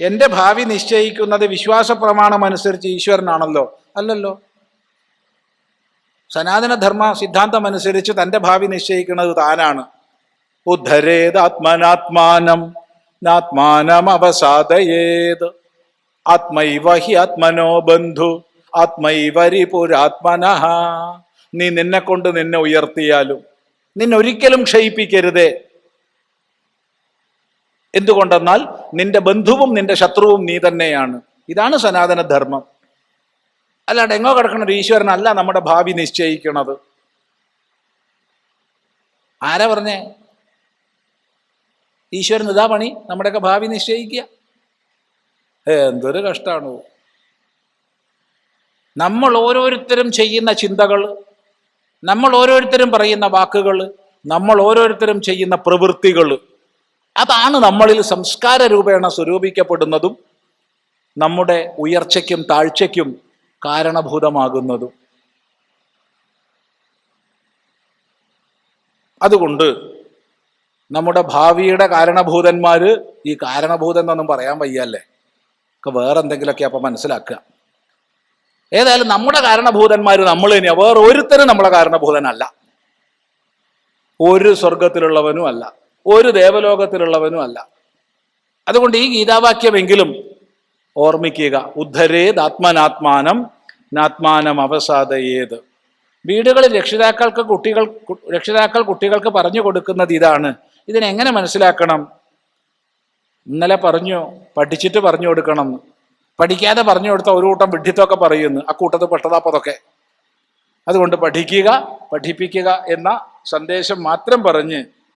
എന്റെ ഭാവി നിശ്ചയിക്കുന്നത് വിശ്വാസ പ്രമാണം അനുസരിച്ച് ഈശ്വരനാണല്ലോ. അല്ലല്ലോ. സനാതനധർമ്മ സിദ്ധാന്തം അനുസരിച്ച് തന്റെ ഭാവി നിശ്ചയിക്കുന്നത് താനാണ്. ഉദ്ധരേത് ആത്മനാത്മാനം നാത്മാനം അവസാദയേത് ആത്മൈവ ഹി ആത്മനോ ബന്ധു ആത്മൈവരി പുരാത്മന നീ നിന്നെ കൊണ്ട് നിന്നെ ഉയർത്തിയാലും നിന്നൊരിക്കലും ക്ഷയിപ്പിക്കരുതേ. എന്തുകൊണ്ടെന്നാൽ നിന്റെ ബന്ധുവും നിന്റെ ശത്രുവും നീ തന്നെയാണ്. ഇതാണ് സനാതന ധർമ്മം അല്ലാണ്ട് എങ്ങോ കിടക്കുന്ന ഒരു ഈശ്വരനല്ല നമ്മുടെ ഭാവി നിശ്ചയിക്കുന്നത്. ആരാ പറഞ്ഞേ? ഈശ്വരൻ ഇതാ പണി നമ്മുടെയൊക്കെ ഭാവി നിശ്ചയിക്കുക. എന്തൊരു കഷ്ടമാണ് നമ്മൾ ഓരോരുത്തരും ചെയ്യുന്ന ചിന്തകൾ നമ്മൾ ഓരോരുത്തരും പറയുന്ന വാക്കുകൾ നമ്മൾ ഓരോരുത്തരും ചെയ്യുന്ന പ്രവൃത്തികൾ അതാണ് നമ്മളിൽ സംസ്കാര രൂപേണ സ്വരൂപിക്കപ്പെടുന്നതും നമ്മുടെ ഉയർച്ചയ്ക്കും താഴ്ചയ്ക്കും കാരണഭൂതമാകുന്നതും. അതുകൊണ്ട് നമ്മുടെ ഭാവിയുടെ കാരണഭൂതന്മാര് ഈ കാരണഭൂതൻ എന്നൊന്നും പറയാൻ വയ്യല്ലേ? ഒക്കെ വേറെ എന്തെങ്കിലുമൊക്കെ അപ്പൊ മനസ്സിലാക്കുക. ഏതായാലും നമ്മുടെ കാരണഭൂതന്മാർ നമ്മൾ തന്നെയാണ് വേറെ ഒരുത്തരും നമ്മളെ കാരണഭൂതനല്ല. ഒരു സ്വർഗത്തിലുള്ളവനും അല്ല. ഒരു ദേവലോകത്തിലുള്ളവനും അല്ല. അതുകൊണ്ട് ഈ ഗീതാവാക്യമെങ്കിലും ഓർമ്മിക്കുക. ഉദ്ധരേത് ആത്മനാത്മാനം നാത്മാനം അവസാദയേത് വീടുകളിൽ രക്ഷിതാക്കൾക്ക് കുട്ടികൾ രക്ഷിതാക്കൾ കുട്ടികൾക്ക് പറഞ്ഞു കൊടുക്കുന്നത് ഇതാണ്. ഇതിനെങ്ങനെ മനസ്സിലാക്കണം? ഇന്നലെ പറഞ്ഞു പഠിച്ചിട്ട് പറഞ്ഞു കൊടുക്കണം. പഠിക്കാതെ പറഞ്ഞു കൊടുത്ത ഒരു കൂട്ടം വിഡ്ഢിത്വമൊക്കെ പറയുന്നു. ആ കൂട്ടത്തിൽ പെട്ടതാപ്പതൊക്കെ. അതുകൊണ്ട് പഠിക്കുക പഠിപ്പിക്കുക എന്ന സന്ദേശം മാത്രം പറഞ്ഞ്